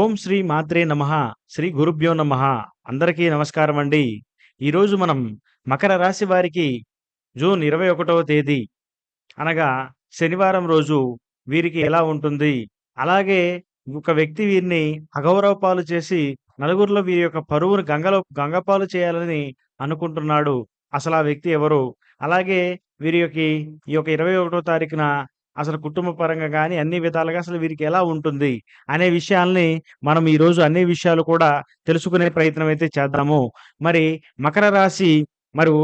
ఓం శ్రీ మాత్రే నమః శ్రీ గురుభ్యో నమ. అందరికీ నమస్కారం అండి. ఈరోజు మనం మకర రాశి వారికి జూన్ ఇరవై ఒకటవ తేదీ అనగా శనివారం రోజు వీరికి ఎలా ఉంటుంది అలాగే ఒక వ్యక్తి వీరిని అగౌరవ పాలు చేసి నలుగురిలో వీరి యొక్క పరువును గంగలో గంగపాలు చేయాలని అనుకుంటున్నాడు. అసలు ఆ వ్యక్తి ఎవరు? అలాగే వీరి యొక్క ఈ యొక్క ఇరవై ఒకటో తారీఖున అసలు కుటుంబ పరంగా కానీ అన్ని విధాలుగా అసలు వీరికి ఎలా ఉంటుంది అనే విషయాల్ని మనం ఈరోజు అన్ని విషయాలు కూడా తెలుసుకునే ప్రయత్నం అయితే చేద్దాము. మరి మకర రాశి మరియు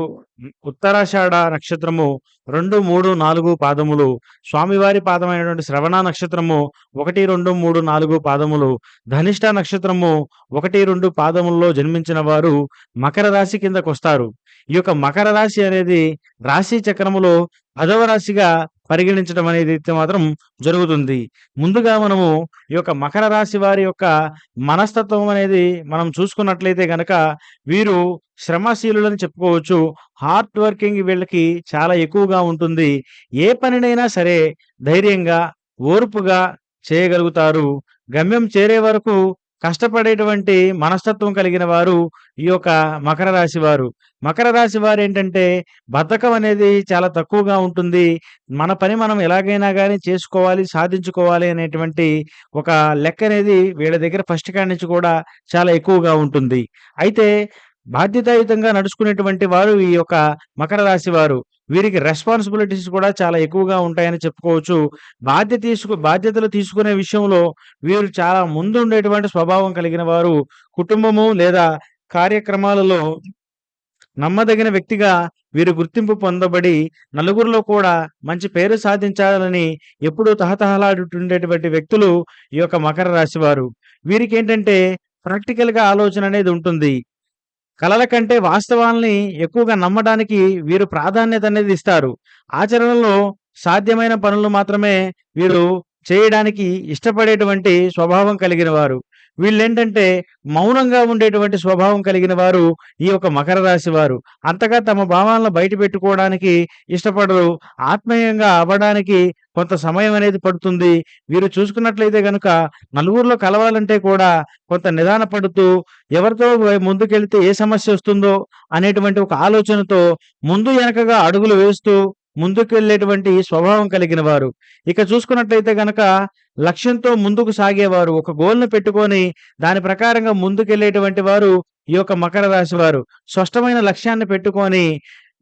ఉత్తరాషాఢ నక్షత్రము రెండు మూడు నాలుగు పాదములు స్వామివారి పాదమైనటువంటి శ్రవణ నక్షత్రము ఒకటి రెండు మూడు నాలుగు పాదములు ధనిష్ట నక్షత్రము ఒకటి రెండు పాదములలో జన్మించిన వారు మకర రాశి కిందకు వస్తారు ఈ యొక్క మకర రాశి అనేది రాశి చక్రములో పదవ రాశిగా పరిగణించడం అనేది అయితే మాత్రం జరుగుతుంది. ముందుగా మనము ఈ యొక్క మకర రాశి వారి యొక్క మనస్తత్వం అనేది మనం చూసుకున్నట్లయితే గనక వీరు శ్రమశీలులని చెప్పుకోవచ్చు. హార్డ్ వర్కింగ్ వీళ్ళకి చాలా ఎక్కువగా ఉంటుంది. ఏ పనినైనా సరే ధైర్యంగా ఓర్పుగా చేయగలుగుతారు. గమ్యం చేరే వరకు కష్టపడేటువంటి మనస్తత్వం కలిగిన వారు ఈ యొక్క మకర రాశి వారు. మకర రాశి వారు ఏంటంటే బద్ధకం అనేది చాలా తక్కువగా ఉంటుంది. మన పని మనం ఎలాగైనా కానీ చేసుకోవాలి సాధించుకోవాలి అనేటువంటి ఒక లెక్క అనేది వీళ్ళ దగ్గర ఫస్ట్ కాడి నుంచి కూడా చాలా ఎక్కువగా ఉంటుంది. అయితే బాధ్యతాయుతంగా నడుచుకునేటువంటి వారు ఈ యొక్క మకర రాశి వారు. వీరికి రెస్పాన్సిబిలిటీస్ కూడా చాలా ఎక్కువగా ఉంటాయని చెప్పుకోవచ్చు. బాధ్యత తీసుకు బాధ్యతలు తీసుకునే విషయంలో వీరు చాలా ముందు ఉండేటువంటి స్వభావం కలిగిన వారు. కుటుంబము లేదా కార్యక్రమాలలో నమ్మదగిన వ్యక్తిగా వీరు గుర్తింపు పొందబడి నలుగురిలో కూడా మంచి పేరు సాధించాలని ఎప్పుడూ తహతహలాడుతుండేటువంటి వ్యక్తులు ఈ యొక్క మకర రాశి వారు. వీరికి ఏంటంటే ప్రాక్టికల్గా ఆలోచన అనేది ఉంటుంది. కళల కంటే వాస్తవాల్ని ఎక్కువగా నమ్మడానికి వీరు ప్రాధాన్యత అనేది ఇస్తారు. ఆచరణలో సాధ్యమైన పనులు మాత్రమే వీరు చేయడానికి ఇష్టపడేటువంటి స్వభావం కలిగిన వారు. వీళ్ళేంటంటే మౌనంగా ఉండేటువంటి స్వభావం కలిగిన వారు ఈ యొక్క మకర రాశి వారు. అంతగా తమ భావాలను బయట పెట్టుకోవడానికి ఇష్టపడరు. ఆత్మీయంగా అవ్వడానికి కొంత సమయం అనేది పడుతుంది. వీరు చూసుకున్నట్లయితే గనుక నలుగురిలో కలవాలంటే కూడా కొంత నిదాన పడుతూ ఎవరితో ముందుకెళ్తే ఏ సమస్య వస్తుందో అనేటువంటి ఒక ఆలోచనతో ముందు వెనకగా అడుగులు వేస్తూ ముందుకెళ్ళేటువంటి స్వభావం కలిగిన వారు. ఇక చూసుకున్నట్లయితే గనక లక్ష్యంతో ముందుకు సాగేవారు. ఒక గోల్ను పెట్టుకొని దాని ప్రకారంగా ముందుకెళ్ళేటువంటి వారు ఈ యొక్క మకర రాశి వారు. స్పష్టమైన లక్ష్యాన్ని పెట్టుకొని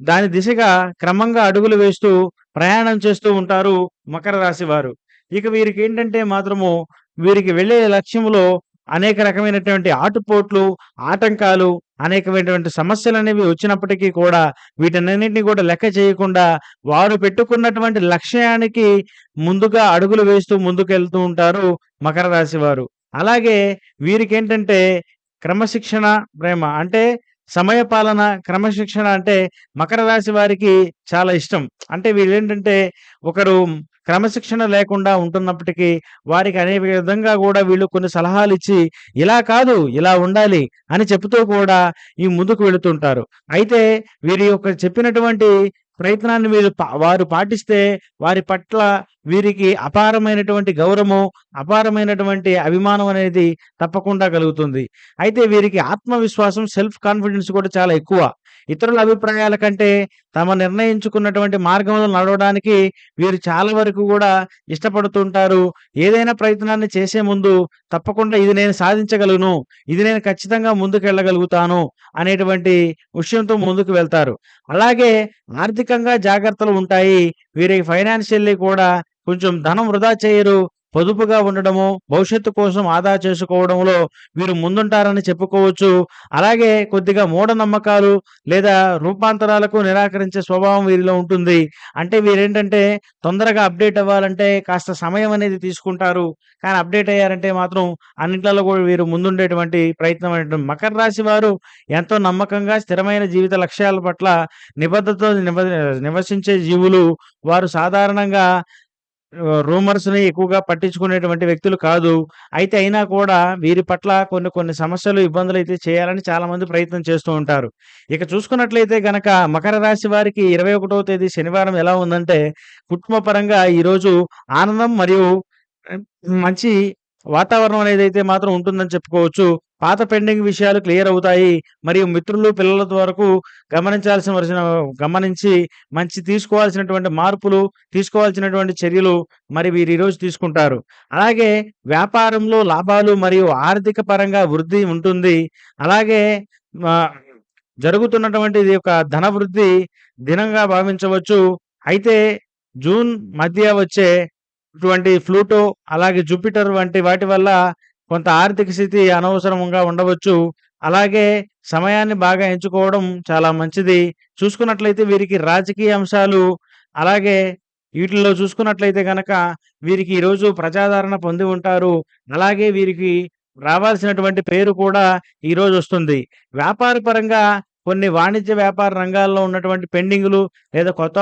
దాని దిశగా క్రమంగా అడుగులు వేస్తూ ప్రయాణం చేస్తూ ఉంటారు మకర రాశి వారు. ఇక వీరికి ఏంటంటే మాత్రము వీరికి వెళ్ళే లక్ష్యంలో అనేక రకమైనటువంటి ఆటుపోట్లు ఆటంకాలు అనేకమైనటువంటి సమస్యలు అనేవి వచ్చినప్పటికీ కూడా వీటన్నిటిని కూడా లెక్క చేయకుండా వారు పెట్టుకున్నటువంటి లక్ష్యానికి ముందుగా అడుగులు వేస్తూ ముందుకెళ్తూ ఉంటారు మకర రాశి వారు. అలాగే వీరికేంటంటే క్రమశిక్షణ ప్రేమ అంటే సమయ పాలన క్రమశిక్షణ అంటే మకర రాశి వారికి చాలా ఇష్టం. అంటే వీళ్ళు ఏంటంటే ఒకరు క్రమశిక్షణ లేకుండా ఉంటున్నప్పటికీ వారికి అనేక విధంగా కూడా వీళ్ళు కొన్ని సలహాలు ఇచ్చి ఇలా కాదు ఇలా ఉండాలి అని చెబుతూ కూడా ఈ ముందుకు వెళుతుంటారు. అయితే వీరి యొక్క చెప్పినటువంటి ప్రయత్నాన్ని వీరు పా- వారు పాటిస్తే వారి పట్ల వీరికి అపారమైనటువంటి గౌరవము అపారమైనటువంటి అభిమానం అనేది తప్పకుండా కలుగుతుంది. అయితే వీరికి ఆత్మవిశ్వాసం సెల్ఫ్ కాన్ఫిడెన్స్ కూడా చాలా ఎక్కువ. ఇతరుల అభిప్రాయాల కంటే తమ నిర్ణయించుకున్నటువంటి మార్గంలో నడవడానికి వీరు చాలా వరకు కూడా ఇష్టపడుతుంటారు. ఏదైనా ప్రయత్నాన్ని చేసే ముందు తప్పకుండా ఇది నేను సాధించగలను ఇది నేను ఖచ్చితంగా ముందుకెళ్ళగలుగుతాను అనేటువంటి విషయంతో ముందుకు వెళ్తారు. అలాగే ఆర్థికంగా జాగ్రత్తలు ఉంటాయి. వీరికి ఫైనాన్షియల్లీ కూడా కొంచెం ధనం వృధా చేయరు. పొదుపుగా ఉండడము భవిష్యత్తు కోసం ఆదా చేసుకోవడంలో వీరు ముందుంటారని చెప్పుకోవచ్చు. అలాగే కొద్దిగా మూఢనమ్మకాలు లేదా రూపాంతరాలకు నిరాకరించే స్వభావం వీరిలో ఉంటుంది. అంటే వీరేంటంటే తొందరగా అప్డేట్ అవ్వాలంటే కాస్త సమయం అనేది తీసుకుంటారు. కానీ అప్డేట్ అయ్యారంటే మాత్రం అన్నింటిలో కూడా వీరు ముందుండేటువంటి ప్రయత్నం అనేటువంటి మకర రాశి వారు ఎంతో నమ్మకంగా స్థిరమైన జీవిత లక్ష్యాల పట్ల నిబద్ధతతో నివసించే జీవులు. వారు సాధారణంగా రూమర్స్ని ఎక్కువగా పట్టించుకునేటువంటి వ్యక్తులు కాదు. అయితే అయినా కూడా వీరి పట్ల కొన్ని కొన్ని సమస్యలు ఇబ్బందులు అయితే చేయాలని చాలా మంది ప్రయత్నం చేస్తూ ఉంటారు. ఇక చూసుకున్నట్లయితే గనక మకర రాశి వారికి ఇరవై ఒకటవ తేదీ శనివారం ఎలా ఉందంటే కుటుంబ పరంగా ఈరోజు ఆనందం మరియు మంచి వాతావరణం అనేదైతే మాత్రం ఉంటుందని చెప్పుకోవచ్చు. పాత పెండింగ్ విషయాలు క్లియర్ అవుతాయి. మరియు మిత్రులు, పిల్లల వరకు గమనించాల్సిన గమనించి మంచి తీసుకోవాల్సినటువంటి మార్పులు, తీసుకోవాల్సినటువంటి చర్యలు మరి వీరు ఈరోజు తీసుకుంటారు. అలాగే వ్యాపారంలో లాభాలు మరియు ఆర్థిక పరంగా వృద్ధి ఉంటుంది. అలాగే జరుగుతున్నటువంటి ఇది ఒక ధన వృద్ధి దినంగా భావించవచ్చు. అయితే జూన్ మధ్య వచ్చే ఇటువంటి ఫ్లూటో అలాగే జూపిటర్ వంటి వాటి వల్ల కొంత ఆర్థిక స్థితి అనవసరంగా ఉండవచ్చు. అలాగే సమయాన్ని బాగా ఎంచుకోవడం చాలా మంచిది. చూసుకున్నట్లయితే వీరికి రాజకీయ అంశాలు, అలాగే వీటిల్లో చూసుకున్నట్లయితే గనక వీరికి ఈరోజు ప్రజాదరణ పొంది ఉంటారు. అలాగే వీరికి రావాల్సినటువంటి పేరు కూడా ఈరోజొస్తుంది. వ్యాపార పరంగా కొన్ని వాణిజ్య వ్యాపార రంగాల్లో ఉన్నటువంటి పెండింగులు లేదా కొత్త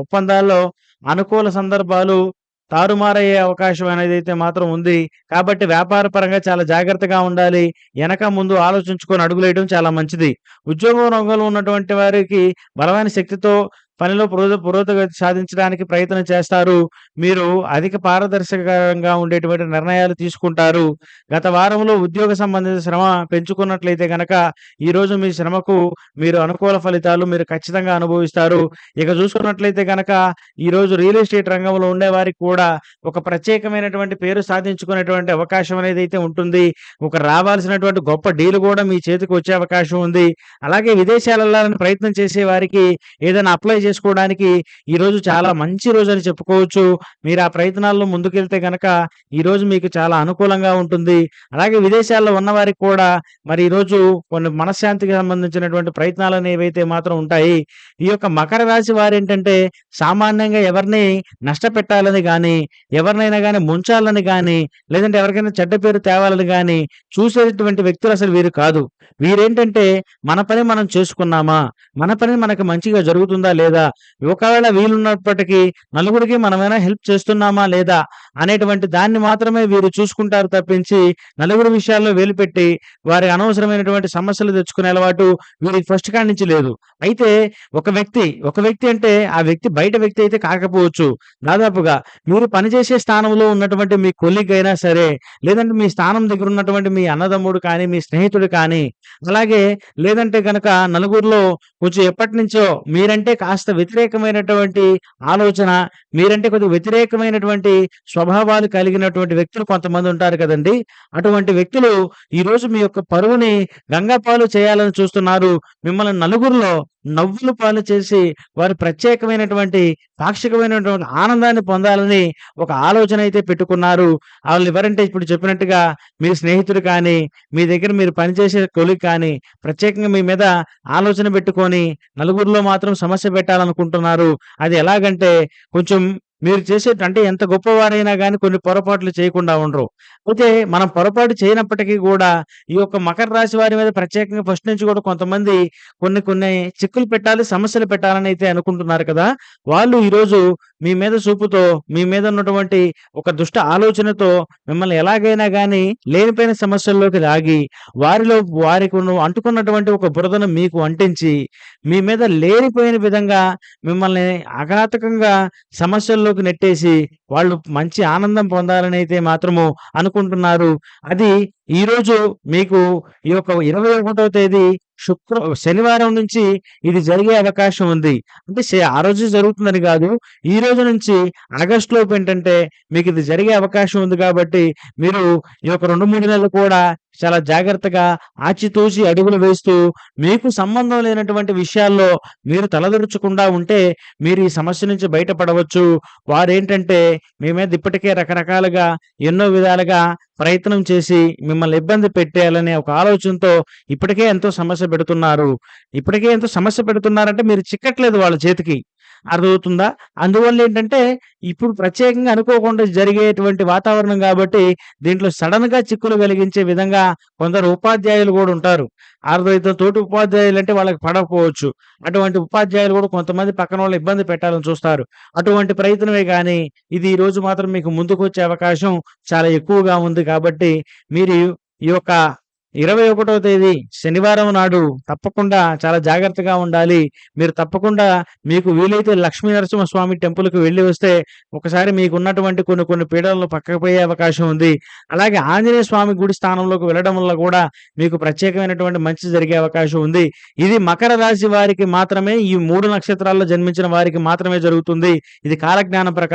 ఒప్పందాల్లో అనుకూల సందర్భాలు తారుమారయ్యే అవకాశం అనేది అయితే మాత్రం ఉంది. కాబట్టి వ్యాపార పరంగా చాలా జాగ్రత్తగా ఉండాలి. వెనక ముందు ఆలోచించుకొని అడుగులేయడం చాలా మంచిది. ఉద్యోగం రంగంలో ఉన్నటువంటి వారికి బలమైన శక్తితో పనిలో పురోగ పురోగతి సాధించడానికి ప్రయత్నం చేస్తారు. మీరు అధిక పారదర్శకంగా ఉండేటువంటి నిర్ణయాలు తీసుకుంటారు. గత వారంలో ఉద్యోగ సంబంధిత శ్రమ పెంచుకున్నట్లయితే గనక ఈరోజు మీ శ్రమకు మీరు అనుకూల ఫలితాలు మీరు ఖచ్చితంగా అనుభవిస్తారు. ఇక చూసుకున్నట్లయితే గనక ఈరోజు రియల్ ఎస్టేట్ రంగంలో ఉండేవారికి కూడా ఒక ప్రత్యేకమైనటువంటి పేరు సాధించుకునేటువంటి అవకాశం అనేది అయితే ఉంటుంది. ఒక రావాల్సినటువంటి గొప్ప డీల్ కూడా మీ చేతికి వచ్చే అవకాశం ఉంది. అలాగే విదేశాలెళ్ళాలని ప్రయత్నం చేసే వారికి ఏదైనా అప్లై చేసుకోవడానికి ఈరోజు చాలా మంచి రోజు అని చెప్పుకోవచ్చు. మీరు ఆ ప్రయత్నాల్లో ముందుకెళ్తే గనక ఈరోజు మీకు చాలా అనుకూలంగా ఉంటుంది. అలాగే విదేశాల్లో ఉన్నవారికి కూడా మరి ఈరోజు కొన్ని మనశ్శాంతికి సంబంధించినటువంటి ప్రయత్నాలు అనేవైతే మాత్రం ఉంటాయి. ఈ యొక్క మకర రాశి వారేంటంటే సామాన్యంగా ఎవరిని నష్టపెట్టాలని కానీ ఎవరినైనా కానీ ముంచాలని కానీ లేదంటే ఎవరికైనా చెడ్డ పేరు తేవాలని కానీ చూసేటువంటి వ్యక్తులు అసలు వీరు కాదు. వీరేంటంటే మన పని మనం చేసుకున్నామా? మన పని మనకు మంచిగా జరుగుతుందా లేదా? ఒకవేళ వీలున్నప్పటికీ నలుగురికి మనమైనా హెల్ప్ చేస్తున్నామా లేదా? అనేటువంటి దాన్ని మాత్రమే వీరు చూసుకుంటారు తప్పించి నలుగురు విషయాల్లో వేలు పెట్టి వారి అనవసరమైనటువంటి సమస్యలు తెచ్చుకునే అలవాటు వీరికి ఫస్ట్ కాడి నుంచి లేదు. అయితే ఒక వ్యక్తి, ఒక వ్యక్తి అంటే ఆ వ్యక్తి బయట వ్యక్తి అయితే కాకపోవచ్చు. దాదాపుగా మీరు పనిచేసే స్థానంలో ఉన్నటువంటి మీ కొలిగ్ అయినా సరే, లేదంటే మీ స్థానం దగ్గర ఉన్నటువంటి మీ అన్నదమ్ముడు కానీ, మీ స్నేహితుడు కానీ, అలాగే లేదంటే గనక నలుగురిలో కొంచెం ఎప్పటి నుంచో మీరంటే కాస్త వ్యతిరేకమైనటువంటి ఆలోచన, మీరంటే కొద్దిగా వ్యతిరేకమైనటువంటి స్వభావాలు కలిగినటువంటి వ్యక్తులు కొంతమంది ఉంటారు కదండి అటువంటి వ్యక్తులు ఈరోజు మీ యొక్క పరువుని గంగపాలు చేయాలని చూస్తున్నారు. మిమ్మల్ని నలుగురిలో నవ్వులు పాలు చేసి వారి ప్రత్యేకమైనటువంటి పాక్షికమైనటువంటి ఆనందాన్ని పొందాలని ఒక ఆలోచన అయితే పెట్టుకున్నారు. వాళ్ళు ఎవరంటే ఇప్పుడు చెప్పినట్టుగా మీ స్నేహితుడు కానీ, మీ దగ్గర మీరు పనిచేసే కొలి కానీ ప్రత్యేకంగా మీ మీద ఆలోచన పెట్టుకొని నలుగురిలో మాత్రం సమస్య పెట్టాలనుకుంటున్నారు. అది ఎలాగంటే కొంచెం మీరు చేసేటంటే ఎంత గొప్పవారైనా గాని కొన్ని పొరపాట్లు చేయకుండా ఉండరు. అయితే మనం పొరపాటు చేయనప్పటికీ గూడా ఈ యొక్క మకర రాశి వారి మీద ప్రత్యేకంగా ఫస్ట్ నుంచి కూడా కొంతమంది కొన్ని కొన్ని చిక్కులు పెట్టాలి, సమస్యలు పెట్టాలని అయితే అనుకుంటున్నారు కదా! వాళ్ళు ఈరోజు మీ మీద చూపుతో, మీ మీద ఉన్నటువంటి ఒక దుష్ట ఆలోచనతో మిమ్మల్ని ఎలాగైనా గాని లేనిపోయిన సమస్యల్లోకి లాగి, వారిలో వారికి ఉన్న అంటుకున్నటువంటి ఒక బురదను మీకు అంటించి, మీ మీద లేనిపోయిన విధంగా మిమ్మల్ని అఘాతకంగా సమస్యల్లోకి నెట్టేసి, వాళ్ళు మంచి ఆనందం పొందాలని అయితే మాత్రము అనుకుంటున్నారు. అది ఈరోజు మీకు ఈ యొక్క 21వ తేదీ శుక్ర శనివారం నుంచి ఇది జరిగే అవకాశం ఉంది. అంటే ఆ రోజు జరుగుతుందని కాదు ఈ రోజు నుంచి ఆగస్ట్ లోపు ఏంటంటే మీకు ఇది జరిగే అవకాశం ఉంది కాబట్టి మీరు ఈ యొక్క 2, 3 నెలలు కూడా చాలా జాగ్రత్తగా ఆచితూచి అడుగులు వేస్తూ మీకు సంబంధం లేనటువంటి విషయాల్లో మీరు తలదూర్చకుండా ఉంటే మీరు ఈ సమస్య నుంచి బయటపడవచ్చు. వారేంటంటే మీ మీద ఇప్పటికే రకరకాలుగా ఎన్నో విధాలుగా ప్రయత్నం చేసి మిమ్మల్ని ఇబ్బంది పెట్టేయాలనే ఒక ఆలోచనతో ఇప్పటికే ఎంతో సమస్య పెడుతున్నారు. ఇప్పటికే ఎంతో సమస్య పెడుతున్నారంటే మీరు చిక్కట్లేదు వాళ్ళ చేతికి. అర్థమవుతుందా? అందువల్లేంటంటే ఇప్పుడు ప్రత్యేకంగా అనుకోకుండా జరిగేటువంటి వాతావరణం కాబట్టి దీంట్లో సడన్గా చిక్కులు కలిగించే విధంగా కొందరు ఉపాధ్యాయులు కూడా ఉంటారు. అర్థమైతే తోటి ఉపాధ్యాయులు అంటే వాళ్ళకి పడకపోవచ్చు. అటువంటి ఉపాధ్యాయులు కూడా కొంతమంది పక్కన వాళ్ళు ఇబ్బంది పెట్టాలని చూస్తారు. అటువంటి ప్రయత్నమే కానీ ఇది ఈరోజు మాత్రం మీకు ముందుకు వచ్చే అవకాశం చాలా ఎక్కువగా ఉంది కాబట్టి మీరు ఈ యొక్క ఇరవై ఒకటవ తేదీ శనివారం నాడు తప్పకుండా చాలా జాగ్రత్తగా ఉండాలి. మీరు తప్పకుండా మీకు వీలైతే లక్ష్మీ నరసింహస్వామి టెంపుల్కి వెళ్ళి వస్తే ఒకసారి మీకు ఉన్నటువంటి కొన్ని కొన్ని పీడలను పక్కకు పోయే అవకాశం ఉంది. అలాగే ఆంజనేయ స్వామి గుడి స్థానంలోకి వెళ్ళడం వల్ల కూడా మీకు ప్రత్యేకమైనటువంటి మంచి జరిగే అవకాశం ఉంది. ఇది మకర రాశి వారికి మాత్రమే ఈ మూడు నక్షత్రాల్లో జన్మించిన వారికి మాత్రమే జరుగుతుంది. ఇది కాలజ్ఞానం ప్రకారం.